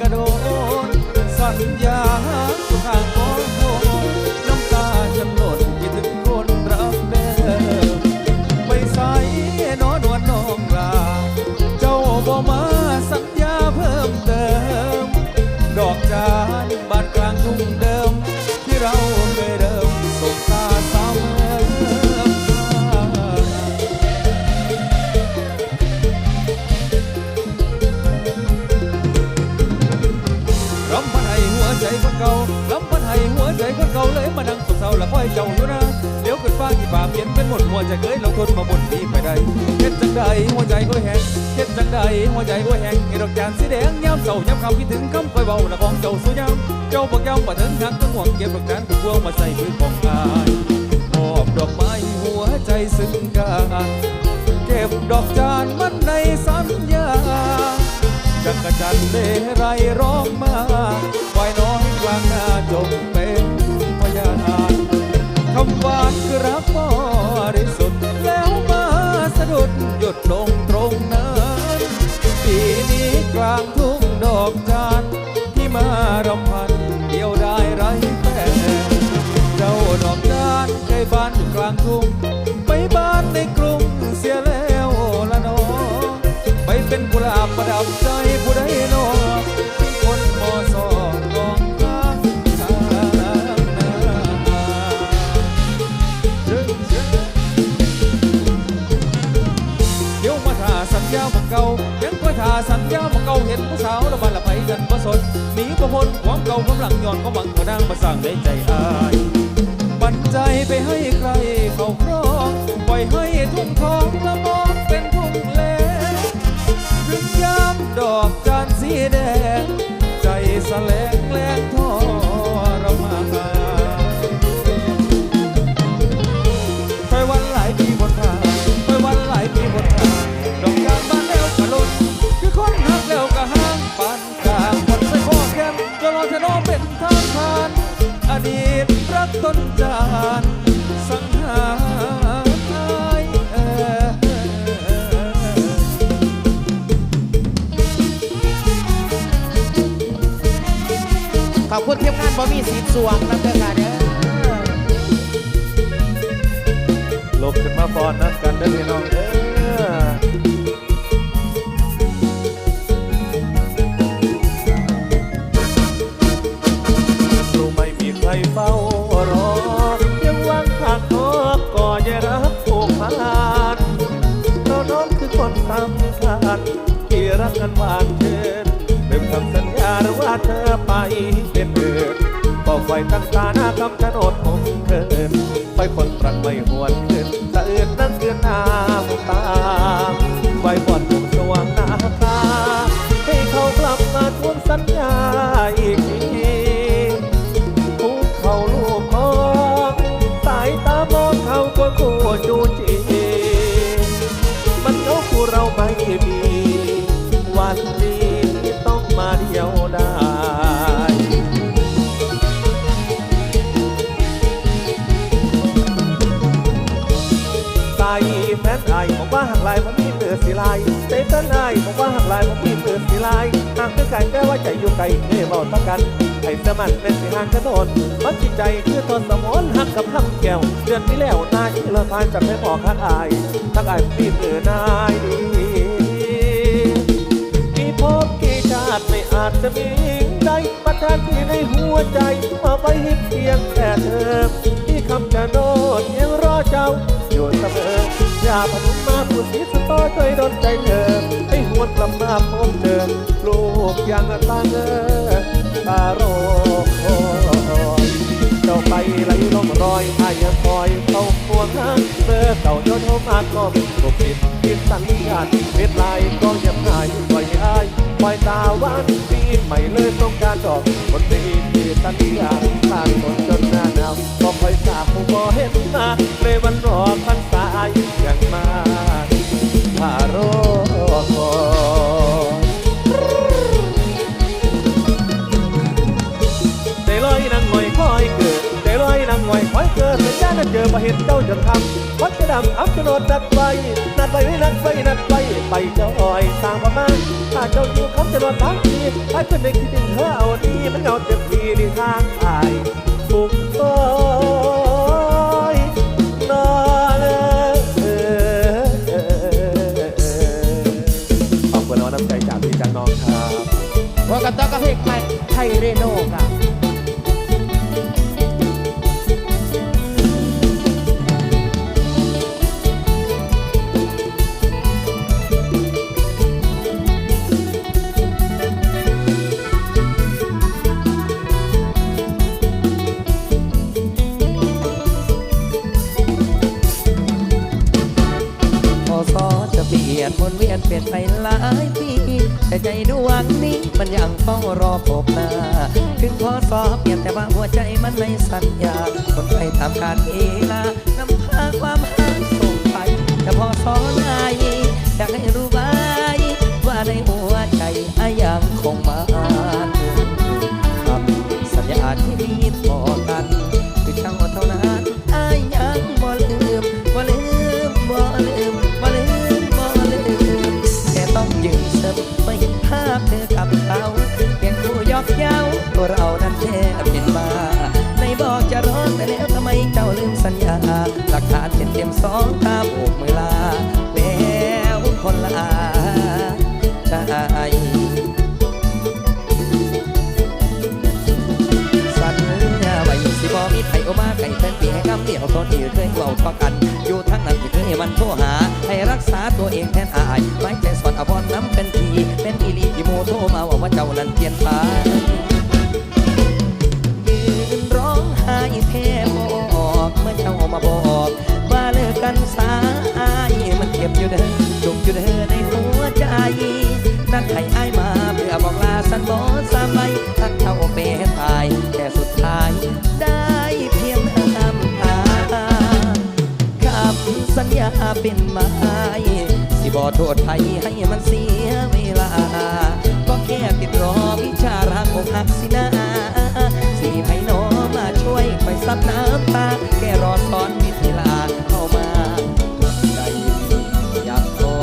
กระโดดสัญญาทุกทาง คนเก่าเลยมานั่งสุขเศร้าและคอยเจ้าอยู่นะเดี๋ยวขึ้นฟ้าที่ป่าเปลี่ยนเป็นหมดหัวใจเคยลงทนมาบนนี้ไปได้เฮ็ดจังใดหัวใจก็แห้งเฮ็ดจังใดหัวใจก็แห้งให้ดอกจานสีแดงยามเศร้ายามคำคิดถึงคำคอยเบาละของเจ้าสู้ยามเจ้าบอกยามมาถึงหักทั้งห่วงเก็บดอกจานถูกพวงมาใส่มือของอายมอบดอกไม้หัวใจซึ้งกันเก็บดอกจานมันในสัญญาจักรจันเลไรร้องมาควายน้อยกลางหน้าจง คำหวานกระป๋อ ยังคอยถ่าสัญญาของเก่าเห็นผู้สาวแล้วบันละไปกันบ่สนหนีประพนความเก่ากำลังย้อนความหวังก็นางมาสร้างได้ใจอายปันใจไปให้ใครเขาครองปล่อยให้ทุ่งทองละมองเป็นทุ่งแลถึงยามดอกจานสีแดงใจแสลงแรงทร อดีตรักต้นจานสังหารขอบคุณเทียมงานบ่มีสีสวงนะเด้อค่ะเด้อลุกขึ้นมาฟอนนัดกันเด้อพี่น้องเด้ันหวานเชิญเริ่มทำสัญญาหรือว่าเธอไปเป็นเดินบอกไฟตั้งตาหน้าคำชะโนดผมเกินไฟคนปรักไม่หวนขึ้นสะอืดนนั่งเกินน้ำตา ลายเตะต้นไอผมว่าหักลายผมมีเตือสีลายห่างคือไก่แต่ว่าใจอยู่ไกลเฮ้ยบอกตั้งกันให้สมันเป็นสีหางกระโดดมันจิตใจคือทนสมอนหักกับคำแก้วเดือนที่แล้วนายเราทานจากแม่บอกข้าอายทั้งอายมีเตือนายดีกี่พบกี่ชาติไม่อาจจะมีใดประทานที่ในหัวใจมาไว้ให้เพียงแค่เธอาพนุมาพูดสีสตอช่วยดนใจเธอให้หวนกลับมาพบเจอลูกยังตาเงอตาโรคเจ้าไปไหลลงรอยอายยังคอยเข้าห่วงหางเมื่อเก่าโยนโทมาก็มีบุกผิดผิดสัญญาณเม็ดลายก็ยังหายปล่อยอายปล่อยตาหวานปีใหม่เลยต้องการดอกคนดีที่สัญ ให้เพื่อนได้คิดถึงเธอเอาดีมันเหงา ลี่ยนวนเวียนเปลี่ยนไปหลายปี แต่ใจดวงนี้มันยังเฝ้ารอพบหน้า ถึงพอสอบเปลี่ยนแต่ว่าหัวใจมันไม่สัญญาคนไปตามการเวลานำพาความหาส่งไป แต่พอสอนายอยากให้รู้ไว้ว่าในหัวใจอายังคง เรานั้นแทบเป็นบ้าในบอกจะรอแต่แล้วทำไมเจ้าลืมสัญญา หลักฐานเต็มเต็มสองตาโบกมือลา แล้วคนละใจสัญญาไว้สิบ่มีไผโอมาไก่แฟนปีให้คำเดี่ยวตอนนี้เคยเว้าต่อกัน อยู่ทั้งนั้นที่เคยมันโทรหา ให้รักษาตัวเองแทนอายไว้ใจสอนอภรน้ำเป็นทีเป็นอีลีที่โมโทรมาว่าว่าเจ้านั้นเปลี่ยนไป ษไทยให้มันเสียเวลา ก็แค่ติดรอวิชารักอกหักสินะสิมีไผโนมาช่วยคอยซับน้ำตา แค่รอสอนวิธีลาเข้ามาใจอยากขอ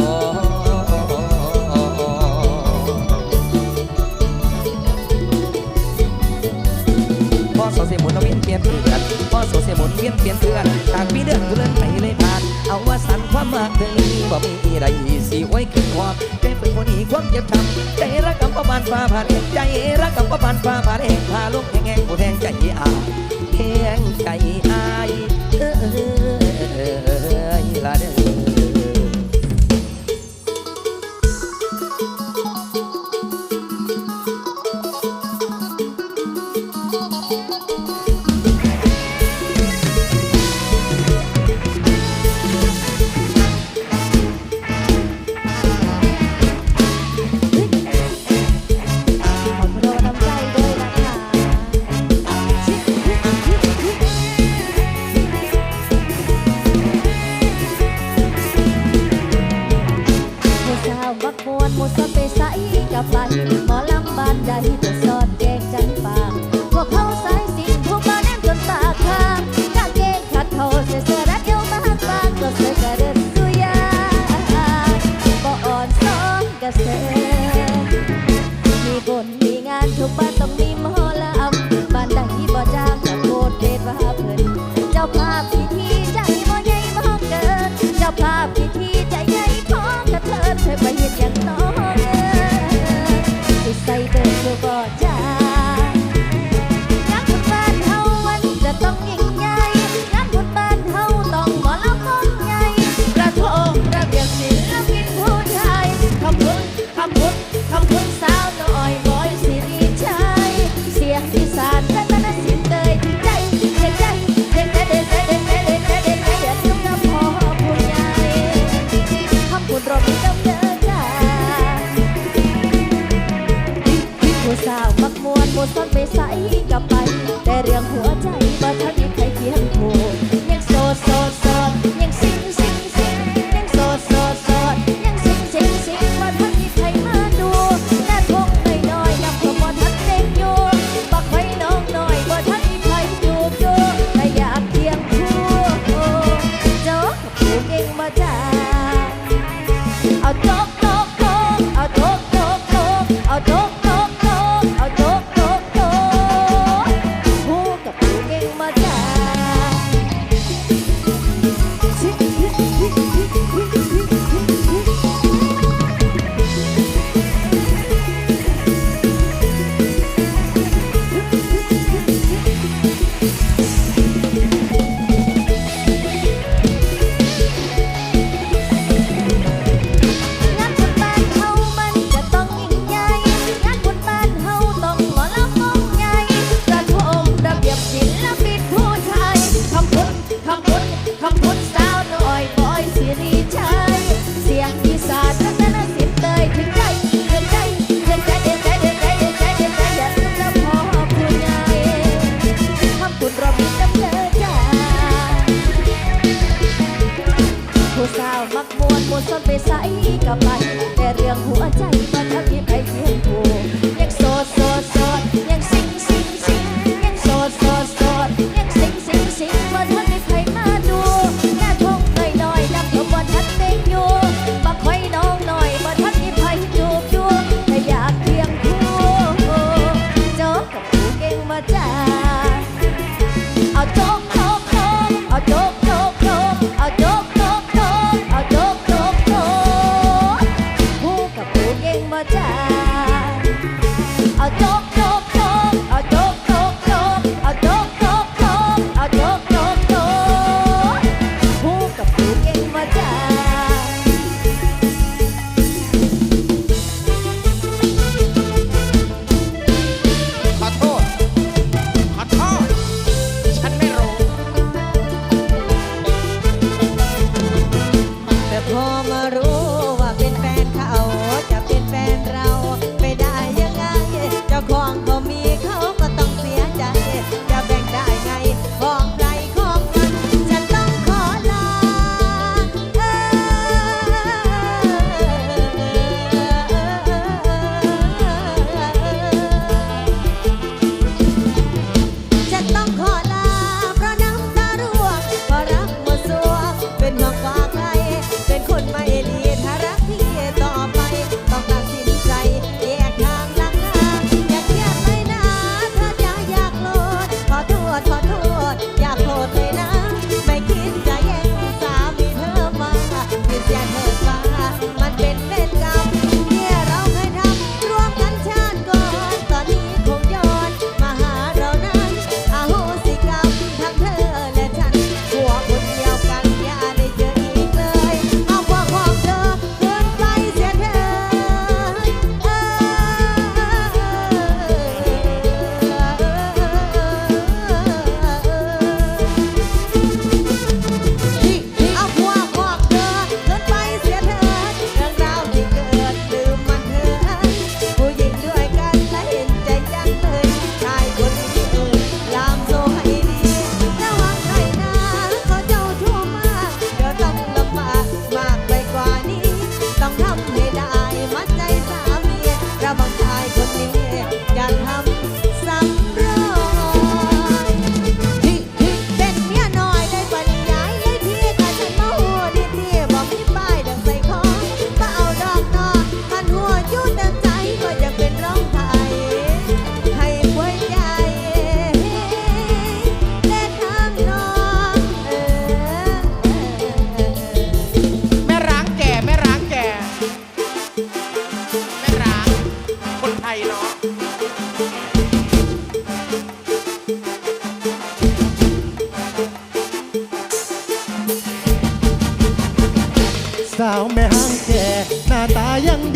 พอโซเสียหมุนเอาเวียนเปลี่ยนเพื่อนพอโซเสียหมุนเวียนเปลี่ยนเพื่อนต่างปีเดือน ใดสิไว้ขึ้นหอบใจเป็นคนนี้ความเจ็บช้ำใจรักกับประมาณฟ้าผ่านเองใจรักกับประมาณฟ้าผ่านเองพาลูกแห้งแห้งกูแทงใจอาแห้งใจอา ก็ไป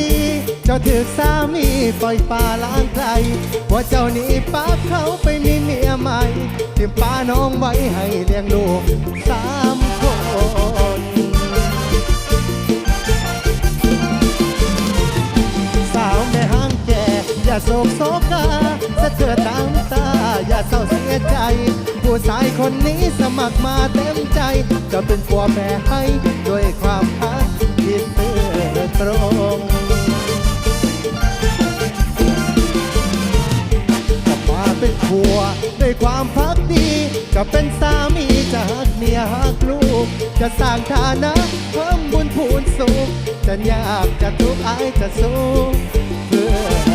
ดี เจ้าถือสามีปล่อยป่าล้างใครว่าเจ้านี่ป้าเขาไปมีเมียใหม่ทิมป้าน้องไว้ให้เลี้ยงลูกสามคนสาวแม่ห้างแก่ อย่าโศกโศกาสะเทือนน้ำตา อย่าเศร้าเสียใจ ผู้ชายคนนี้สมัครมาเต็มใจ จะเป็นผัวแม่ให้ด้วยความรักที่เตือตรง เป็นผัวด้วยความพักดี จะเป็นสามีจะหักเมียหักลูก จะสร้างฐานะเพิ่มบุญพูนสุขจะยากจะทุกข์อายจะสู้เพื่อ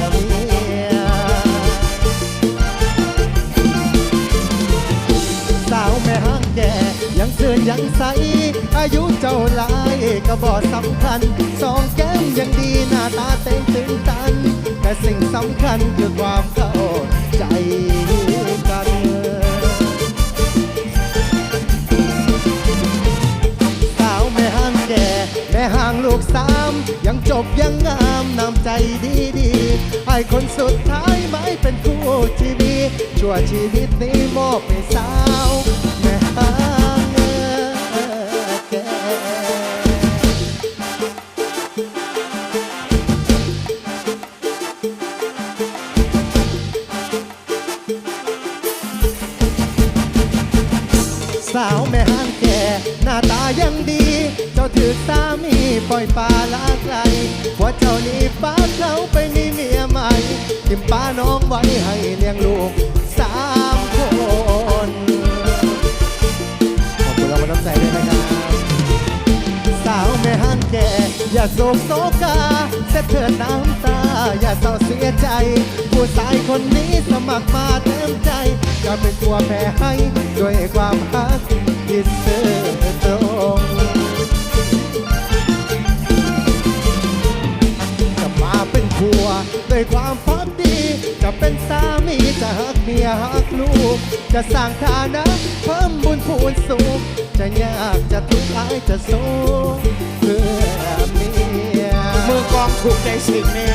าวแม่ห้างแก่ยังเสือนยังใส อายุเจ้าลายก็บอสำคัญ สองแก้มยังดีหน้าตาเต็มถึงตัน แต่สิ่งสำคัญคือความเข้า สาวแม่ห้างแก่แม่ห้างลูกสามยังจบยังงามนำใจดีดีไอคนสุดท้ายไม่เป็นคู่ที่มีชั่วชีวิตนี้มอบให้สาวแม่ห้างือสามีปล่อยปลาละไกลว่าเจ้านี่ป้าเขาไปมีเมียใหม่ทิมป้าน้องไว้ให้เลี้ยงลูกสามคนขอบคุณเรามาน้ำใจด้วยนะครับสาวแม่ห้างแก่ อย่าโศกโศกาเสียเถิดน้ำตา อย่าเศร้าเสียใจ ผู้ชายคนนี้สมัครมาเต็มใจอย่าเป็นตัวแพ้ให้ด้วยความฮักที่ซื่อตรง ด้วยความพักดี จะเป็นสามีจะหักเมียหักลูก จะสร้างฐานะเพิ่มบุญพูนสูง จะยากจะทุกข์อายจะสู้เพื่อเมียมือกองถูกใจสิ่งนี้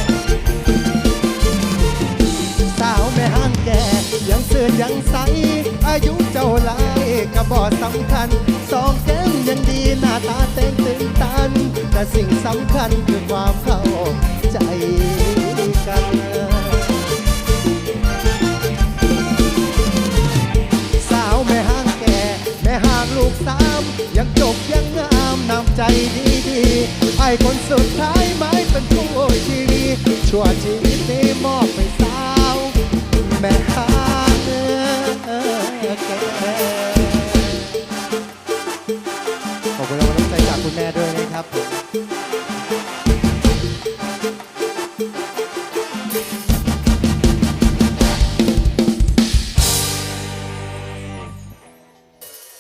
สาวแม่ห้างแก่ยังเสื่อยังใส อายุเจ้าหลายกระบอกสำคัญ สองแก้มยังดีหน้าตาเต้นตึงตัน แต่สิ่งสำคัญคือความเข้าใจ กันสาวแม่ห้างแก่ แม่ห้างลูกสามยังจบยังงามนำใจดีดีไอคนสุดท้ายไม้เป็นผู้ชีวีชั่วชีวิตนี้มอบไป